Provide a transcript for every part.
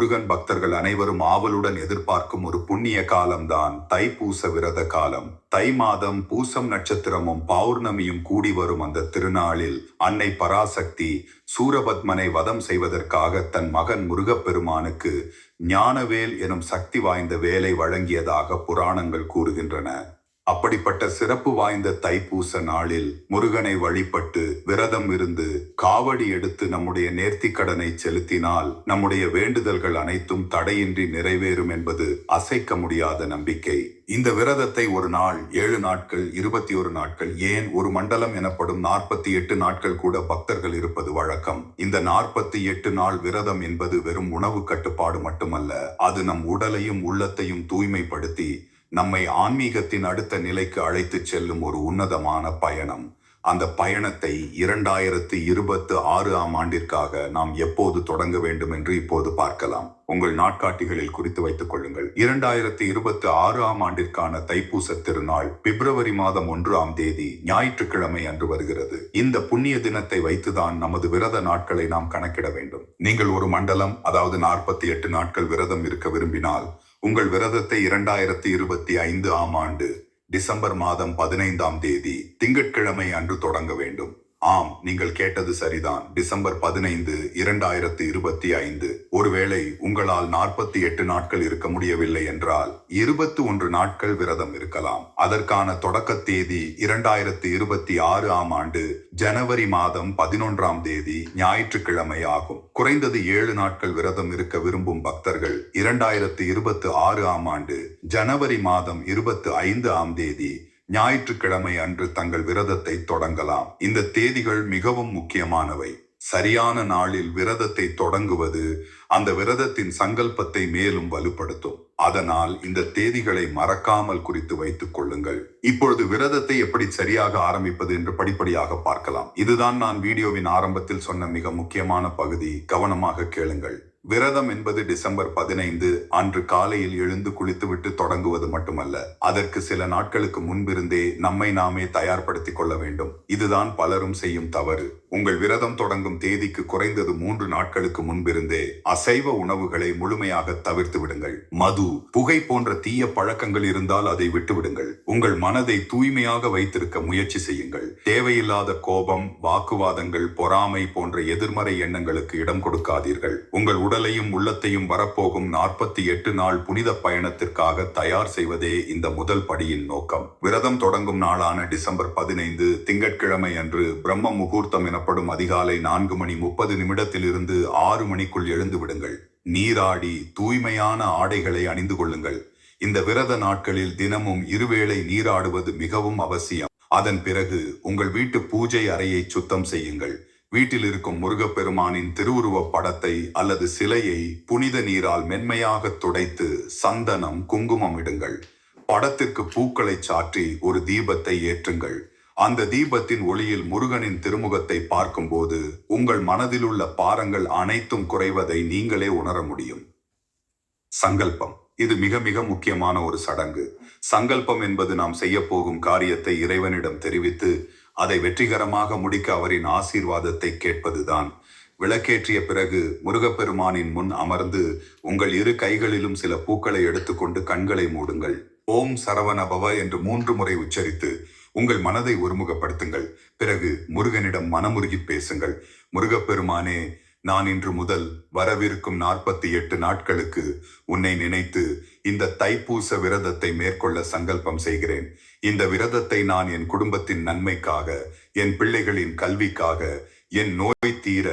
முருகன் பக்தர்கள் அனைவரும் ஆவலுடன் எதிர்பார்க்கும் ஒரு புண்ணிய காலம்தான் தைப்பூச விரத காலம். தை மாதம் பூசம் நட்சத்திரமும் பௌர்ணமியும் கூடி வரும் அந்த திருநாளில் அன்னை பராசக்தி சூரபத்மனை வதம் செய்வதற்காக தன் மகன் முருகப்பெருமானுக்கு ஞானவேல் எனும் சக்தி வாய்ந்த வேலை வழங்கியதாக புராணங்கள் கூறுகின்றன. அப்படிப்பட்ட சிறப்பு வாய்ந்த தைப்பூச நாளில் முருகனை வழிபட்டு விரதம் இருந்து காவடி எடுத்து நம்முடைய நேர்த்திக்கடனை செலுத்தினால் நம்முடைய வேண்டுதல்கள் அனைத்தும் தடையின்றி நிறைவேறும் என்பது அசைக்க முடியாத நம்பிக்கை. இந்த விரதத்தை ஒரு நாள் ஏழு நாட்கள் இருபத்தி ஒரு நாட்கள் ஏன் ஒரு மண்டலம் எனப்படும் நாற்பத்தி எட்டு நாட்கள் கூட பக்தர்கள் இருப்பது வழக்கம். இந்த நாற்பத்தி எட்டு நாள் விரதம் என்பது வெறும் உணவு கட்டுப்பாடு மட்டுமல்ல அது நம் உடலையும் உள்ளத்தையும் தூய்மைப்படுத்தி நம்மை ஆன்மீகத்தின் அடுத்த நிலைக்கு அழைத்துச் செல்லும் ஒரு உன்னதமான பயணம். அந்த பயணத்தை இரண்டாயிரத்து இருபத்து ஆறு ஆம் ஆண்டிற்காக நாம் எப்போது தொடங்க வேண்டும் என்று இப்போது பார்க்கலாம். உங்கள் நாட்காட்டிகளில் குறித்து வைத்துக் கொள்ளுங்கள். இரண்டாயிரத்து இருபத்து ஆறு ஆம் ஆண்டிற்கான தைப்பூச திருநாள் பிப்ரவரி மாதம் ஒன்றாம் தேதி ஞாயிற்றுக்கிழமை அன்று வருகிறது. இந்த புண்ணிய தினத்தை வைத்துதான் நமது விரத நாட்களை நாம் கணக்கிட வேண்டும். நீங்கள் ஒரு மண்டலம் அதாவது நாற்பத்தி எட்டு நாட்கள் விரதம் இருக்க விரும்பினால் உங்கள் விரதத்தை இரண்டாயிரத்தி இருபத்தி ஐந்து ஆம் ஆண்டு டிசம்பர் மாதம் பதினைந்தாம் தேதி திங்கட்கிழமை அன்று தொடங்க வேண்டும். ஆம் நீங்கள் கேட்டது சரிதான். டிசம்பர் பதினைந்து இரண்டாயிரத்து இருபத்தி ஐந்து. ஒருவேளை உங்களால் நாற்பத்தி எட்டு நாட்கள் இருக்க முடியவில்லை என்றால் இருபத்தி ஒன்று நாட்கள் விரதம் இருக்கலாம். அதற்கான தொடக்க தேதி இரண்டாயிரத்து இருபத்தி ஆறு ஆம் ஆண்டு ஜனவரி மாதம் பதினொன்றாம் தேதி ஞாயிற்றுக்கிழமை ஆகும். குறைந்தது ஏழு நாட்கள் விரதம் இருக்க விரும்பும் பக்தர்கள் இரண்டாயிரத்து இருபத்தி ஆறு ஆம் ஆண்டு ஜனவரி மாதம் இருபத்தி ஐந்து ஆம் தேதி ஞாயிற்றுக்கிழமை அன்று தங்கள் விரதத்தை தொடங்கலாம். இந்த தேதிகள் மிகவும் முக்கியமானவை. சரியான நாளில் விரதத்தை தொடங்குவது அந்த விரதத்தின் சங்கல்பத்தை மேலும் வலுப்படுத்தும். அதனால் இந்த தேதிகளை மறக்காமல் குறித்து வைத்துக் கொள்ளுங்கள். இப்பொழுது விரதத்தை எப்படி சரியாக ஆரம்பிப்பது என்று படிப்படியாக பார்க்கலாம். இதுதான் நான் வீடியோவின் ஆரம்பத்தில் சொன்ன மிக முக்கியமான பகுதி. கவனமாக கேளுங்கள். விரதம் என்பது டிசம்பர் பதினைந்து அன்று காலையில் எழுந்து குளித்துவிட்டு தொடங்குவது மட்டுமல்ல அதற்கு சில நாட்களுக்கு முன்பிருந்தே நம்மை நாமே தயார்படுத்திக் கொள்ள வேண்டும். இதுதான் பலரும் செய்யும் தவறு. உங்கள் விரதம் தொடங்கும் தேதிக்கு குறைந்தது மூன்று நாட்களுக்கு முன்பிருந்தே அசைவ உணவுகளை முழுமையாக தவிர்த்து விடுங்கள். மது புகை போன்ற தீய பழக்கங்கள் இருந்தால் அதை விட்டு விடுங்கள் உங்கள் மனதை தூய்மையாக வைத்திருக்க முயற்சி செய்யுங்கள். தேவையில்லாத கோபம் வாக்குவாதங்கள் பொறாமை போன்ற எதிர்மறை எண்ணங்களுக்கு இடம் கொடுக்காதீர்கள். உங்கள் உடலையும் உள்ளத்தையும் வரப்போகும் நாற்பத்தி எட்டு நாள் புனித பயணத்திற்காக தயார் செய்வதே இந்த முதல் படியின் நோக்கம். விரதம் தொடங்கும் நாளான டிசம்பர் பதினைந்து திங்கட்கிழமை அன்று பிரம்ம முகூர்த்தம் எனப்படும் அதிகாலை நான்கு மணி முப்பது நிமிடத்திலிருந்து ஆறு மணிக்குள் எழுந்து விடுங்கள். நீராடி தூய்மையான ஆடைகளை அணிந்து கொள்ளுங்கள். இந்த விரத நாட்களில் தினமும் இருவேளை நீராடுவது மிகவும் அவசியம். அதன் பிறகு உங்கள் வீட்டு பூஜை அறையை சுத்தம் செய்யுங்கள். வீட்டில் இருக்கும் முருகப்பெருமானின் திருவுருவப் படத்தை அல்லது சிலையை புனித நீரால் மென்மையாக துடைத்து சந்தனம் குங்குமம் இடுங்கள். படத்திற்கு பூக்களை சாற்றி ஒரு தீபத்தை ஏற்றுங்கள். அந்த தீபத்தின் ஒளியில் முருகனின் திருமுகத்தை பார்க்கும்போது உங்கள் மனதிலுள்ள பாரங்கள் அனைத்தும் குறைவதை நீங்களே உணர முடியும். சங்கல்பம். இது மிக மிக முக்கியமான ஒரு சடங்கு. சங்கல்பம் என்பது நாம் செய்யப்போகும் காரியத்தை இறைவனிடம் தெரிவித்து அதை வெற்றிகரமாக முடிக்க அவரின் ஆசீர்வாதத்தை கேட்பதுதான். விளக்கேற்றிய பிறகு முருகப்பெருமானின் முன் அமர்ந்து உங்கள் இரு கைகளிலும் சில பூக்களை எடுத்துக்கொண்டு கண்களை மூடுங்கள். ஓம் சரவணபவ என்று மூன்று முறை உச்சரித்து உங்கள் மனதை ஒருமுகப்படுத்துங்கள். பிறகு முருகனிடம் மனமுருகி பேசுங்கள். முருகப்பெருமானே நான் இன்று முதல் வரவிருக்கும் நாற்பத்தி எட்டு நாட்களுக்கு உன்னை நினைத்து இந்த தைப்பூச விரதத்தை மேற்கொள்ள சங்கல்பம் செய்கிறேன். இந்த விரதத்தை நான் என் குடும்பத்தின் நன்மைக்காக என் பிள்ளைகளின் கல்விக்காக என் நோய் தீர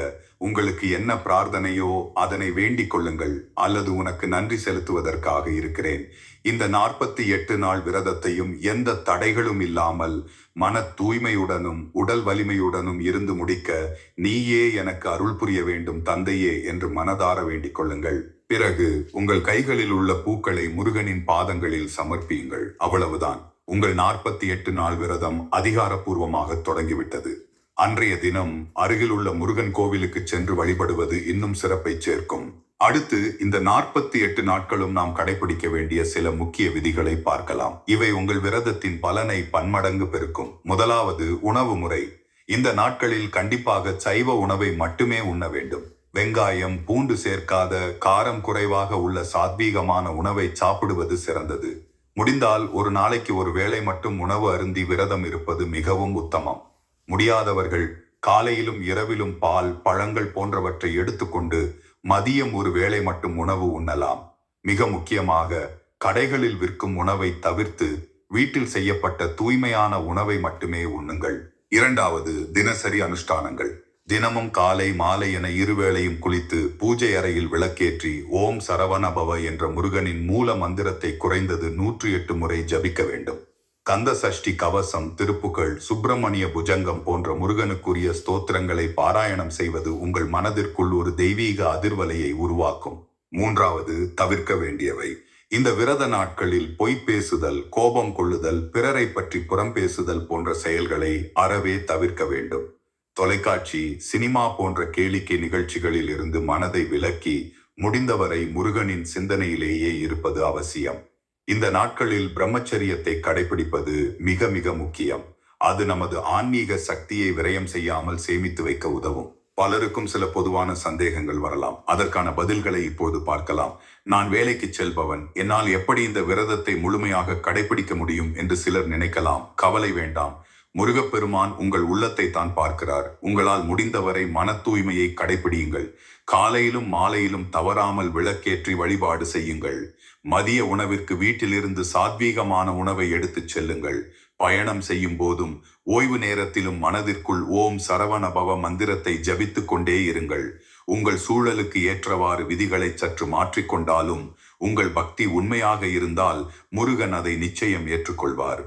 உங்களுக்கு என்ன பிரார்த்தனையோ அதனை வேண்டிக் கொள்ளுங்கள். அல்லது உனக்கு நன்றி செலுத்துவதற்காக இருக்கிறேன். இந்த நாற்பத்தி எட்டு நாள் விரதத்தையும் எந்த தடைகளும் இல்லாமல் மன தூய்மையுடனும் உடல் வலிமையுடனும் இருந்து முடிக்க நீயே எனக்கு அருள் புரிய வேண்டும் தந்தையே என்று மனதார வேண்டிக் கொள்ளுங்கள். பிறகு உங்கள் கைகளில் உள்ள பூக்களை முருகனின் பாதங்களில் சமர்ப்பியுங்கள். அவ்வளவுதான். உங்கள் நாற்பத்தி எட்டு நாள் விரதம் அதிகாரப்பூர்வமாக தொடங்கிவிட்டது. அன்றைய தினம் அருகிலுள்ள முருகன் கோவிலுக்கு சென்று வழிபடுவது இன்னும் சிறப்பை சேர்க்கும். அடுத்து இந்த நாற்பத்தி எட்டு நாட்களும் நாம் கடைபிடிக்க வேண்டிய சில முக்கிய விதிகளை பார்க்கலாம். இவை உங்கள் விரதத்தின் பலனை பன்மடங்கு பெருக்கும். முதலாவது உணவு முறை. இந்த நாட்களில் கண்டிப்பாக சைவ உணவை மட்டுமே உண்ண வேண்டும். வெங்காயம் பூண்டு சேர்க்காத காரம் குறைவாக உள்ள சாத்வீகமான உணவை சாப்பிடுவது சிறந்தது. முடிந்தால் ஒரு நாளைக்கு ஒரு வேளை மட்டும் உணவு அருந்தி விரதம் இருப்பது மிகவும் உத்தமம். முடியாதவர்கள் காலையிலும் இரவிலும் பால் பழங்கள் போன்றவற்றை எடுத்துக்கொண்டு மதியம் ஒரு வேளை மட்டும் உணவு உண்ணலாம். மிக முக்கியமாக கடைகளில் விற்கும் உணவை தவிர்த்து வீட்டில் செய்யப்பட்ட தூய்மையான உணவை மட்டுமே உண்ணுங்கள். இரண்டாவது தினசரி அனுஷ்டானங்கள். தினமும் காலை மாலை என இருவேளையும் குளித்து பூஜை அறையில் விளக்கேற்றி ஓம் சரவணபவ என்ற முருகனின் மூல மந்திரத்தை குறைந்தது நூற்றி எட்டு முறை ஜபிக்க வேண்டும். கந்த சஷ்டி கவசம் திருப்புகள் சுப்பிரமணிய புஜங்கம் போன்ற முருகனுக்குரிய ஸ்தோத்திரங்களை பாராயணம் செய்வது உங்கள் மனதிற்குள் ஒரு தெய்வீக அதிர்வலையை உருவாக்கும். மூன்றாவது தவிர்க்க வேண்டியவை. இந்த விரத நாட்களில் பொய் பேசுதல் கோபம் கொள்ளுதல் பிறரை பற்றி புறம் பேசுதல் போன்ற செயல்களை அறவே தவிர்க்க வேண்டும். தொலைக்காட்சி சினிமா போன்ற கேளிக்கை நிகழ்ச்சிகளில் இருந்து மனதை விலக்கி முடிந்தவரை முருகனின் சிந்தனையிலேயே இருப்பது அவசியம். இந்த நாட்களில் பிரம்மச்சரியத்தை கடைபிடிப்பது மிக மிக முக்கியம். அது நமது ஆன்மீக சக்தியை விரயம் செய்யாமல் சேமித்து வைக்க உதவும். பலருக்கும் சில பொதுவான சந்தேகங்கள் வரலாம். அதற்கான பதில்களை இப்போது பார்க்கலாம். நான் வேலைக்கு செல்பவன். என்னால் எப்படி இந்த விரதத்தை முழுமையாக கடைபிடிக்க முடியும் என்று சிலர் நினைக்கலாம். கவலை வேண்டாம். முருகப்பெருமான் உங்கள் உள்ளத்தை தான் பார்க்கிறார். உங்களால் முடிந்தவரை மன தூய்மையை கடைபிடியுங்கள் காலையிலும் மாலையிலும் தவறாமல் விளக்கேற்றி வழிபாடு செய்யுங்கள். மதிய உணவிற்கு வீட்டிலிருந்து சாத்வீகமான உணவை எடுத்துச் செல்லுங்கள். பயணம் செய்யும் போதும் ஓய்வு நேரத்திலும் மனதிற்குள் ஓம் சரவணபவ மந்திரத்தை ஜபித்துக் கொண்டே இருங்கள். உங்கள் சூழலுக்கு ஏற்றவாறு விதிகளை சற்று மாற்றிக்கொண்டாலும் உங்கள் பக்தி உண்மையாக இருந்தால் முருகன் அதை நிச்சயம் ஏற்றுக்கொள்வார்.